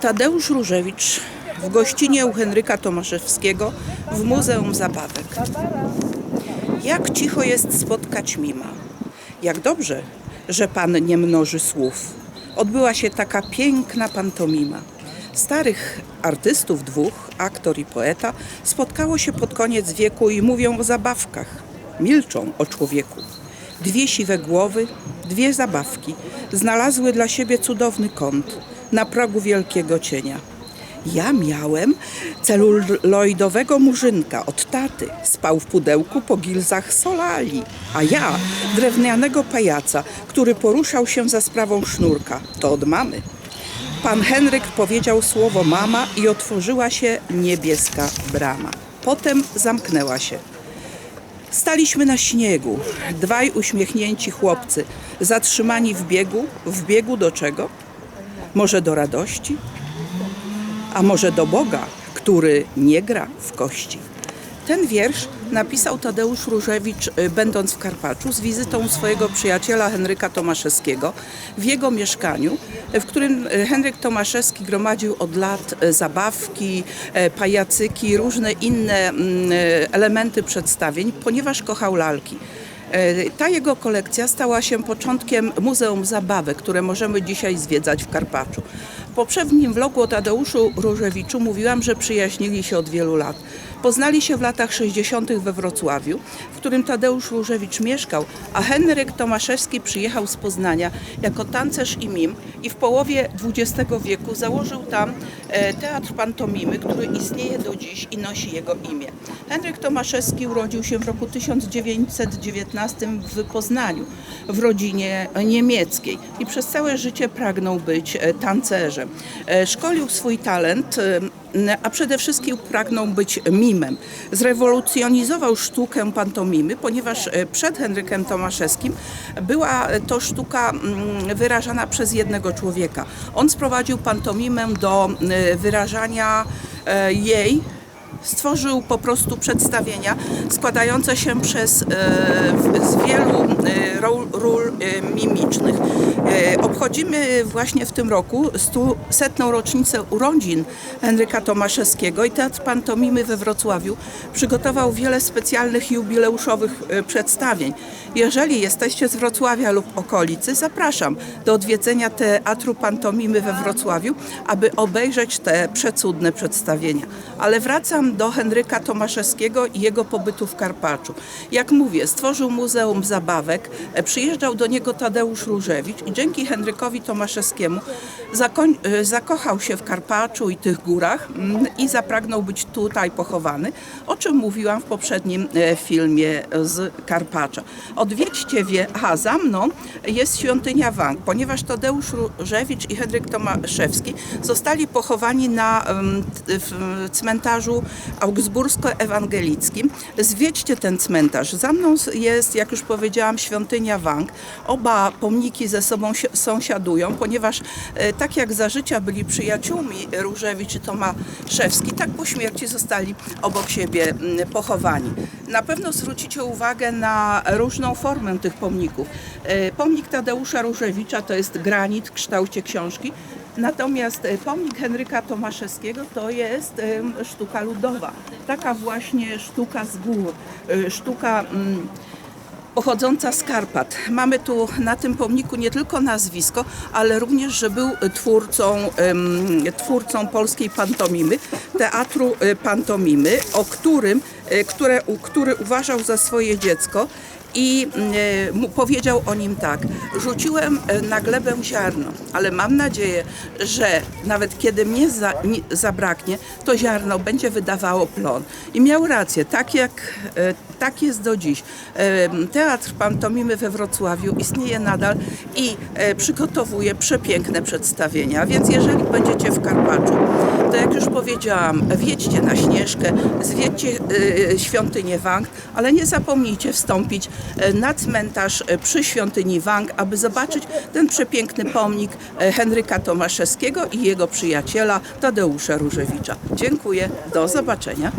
Tadeusz Różewicz w gościnie u Henryka Tomaszewskiego w Muzeum Zabawek. Jak cicho jest spotkać mima. Jak dobrze, że pan nie mnoży słów. Odbyła się taka piękna pantomima. Starych artystów dwóch, aktor i poeta, spotkało się pod koniec wieku i mówią o zabawkach. Milczą o człowieku. Dwie siwe głowy, dwie zabawki znalazły dla siebie cudowny kąt na progu wielkiego cienia. Ja miałem celuloidowego murzynka od taty. Spał w pudełku po gilzach solali. A ja drewnianego pajaca, który poruszał się za sprawą sznurka. To od mamy. Pan Henryk powiedział słowo mama i otworzyła się niebieska brama. Potem zamknęła się. Staliśmy na śniegu. Dwaj uśmiechnięci chłopcy, zatrzymani w biegu. W biegu do czego? Może do radości? a może do Boga, który nie gra w kości. Ten wiersz napisał Tadeusz Różewicz, y, będąc w Karpaczu, z wizytą swojego przyjaciela Henryka Tomaszewskiego w jego mieszkaniu, w którym y, Henryk Tomaszewski gromadził od lat y, zabawki, pajacyki, różne inne mm, elementy przedstawień, ponieważ kochał lalki. E, Ta jego kolekcja stała się początkiem Muzeum Zabawek, które możemy dzisiaj zwiedzać w Karpaczu. Poprzednim vlogu o Tadeuszu Różewiczu mówiłam, że przyjaźnili się od wielu lat. Poznali się w latach 60. we Wrocławiu, w którym Tadeusz Różewicz mieszkał, a Henryk Tomaszewski przyjechał z Poznania jako tancerz i mim i w połowie XX wieku założył tam e, teatr pantomimy, który istnieje do dziś i nosi jego imię. Henryk Tomaszewski urodził się w roku 1919 w Poznaniu, w rodzinie niemieckiej i przez całe życie pragnął być e, tancerzem. E, Szkolił swój talent, e, a przede wszystkim pragnął być mimem. Zrewolucjonizował sztukę pantomimy, ponieważ e, przed Henrykiem Tomaszewskim była to sztuka mm, wyrażana przez jednego człowieka. On sprowadził pantomimę do wyrażania jej stworzył po prostu przedstawienia składające się przez, e, z wielu e, ról, ról e, mimicznych. E, obchodzimy właśnie w tym roku stu, setną rocznicę urodzin Henryka Tomaszewskiego i Teatr Pantomimy we Wrocławiu przygotował wiele specjalnych jubileuszowych e, przedstawień. Jeżeli jesteście z Wrocławia lub okolicy, zapraszam do odwiedzenia Teatru Pantomimy we Wrocławiu, aby obejrzeć te przecudne przedstawienia. Ale wracam do Henryka Tomaszewskiego i jego pobytu w Karpaczu. Jak mówię, stworzył Muzeum Zabawek, e, przyjeżdżał do niego Tadeusz Różewicz i dzięki Henrykowi Tomaszewskiemu zakoń, e, zakochał się w Karpaczu i tych górach mm, i zapragnął być tutaj pochowany, o czym mówiłam w poprzednim e, filmie z Karpacza. Odwiedźcie wie, aha, za mną jest świątynia Wang, ponieważ Tadeusz Różewicz i Henryk Tomaszewski zostali pochowani na w cmentarzu augsbursko-ewangelickim. Zwiedźcie ten cmentarz. Za mną jest, jak już powiedziałam, świątynia Wang. Oba pomniki ze sobą si- sąsiadują, ponieważ e, tak jak za życia byli przyjaciółmi Różewicz i Tomaszewski, tak po śmierci zostali obok siebie pochowani. Na pewno zwrócicie uwagę na różną formę tych pomników. E, Pomnik Tadeusza Różewicza to jest granit w kształcie książki, Natomiast e, pomnik Henryka Tomaszewskiego to jest sztuka ludowa. Taka właśnie sztuka z gór, sztuka pochodząca z Karpat. Mamy tu na tym pomniku nie tylko nazwisko, ale również, że był twórcą, twórcą polskiej pantomimy, teatru e, pantomimy, o którym, e, które, który uważał za swoje dziecko i mu powiedział o nim tak: Rzuciłem e, na glebę ziarno, ale mam nadzieję, że nawet kiedy mnie za, nie, zabraknie, to ziarno będzie wydawało plon. I miał rację, tak jak e, tak jest do dziś. Teatr pantomimy we Wrocławiu istnieje nadal i e, przygotowuje przepiękne przedstawienia. Więc jeżeli będziecie w Karpaczu, to jak już powiedziałam, wjedźcie na Śnieżkę, zwiedźcie świątynię Wang, ale nie zapomnijcie wstąpić na cmentarz e, przy świątyni Wang, aby zobaczyć ten przepiękny pomnik e, Henryka Tomaszewskiego i jego przyjaciela Tadeusza Różewicza. Dziękuję, do zobaczenia.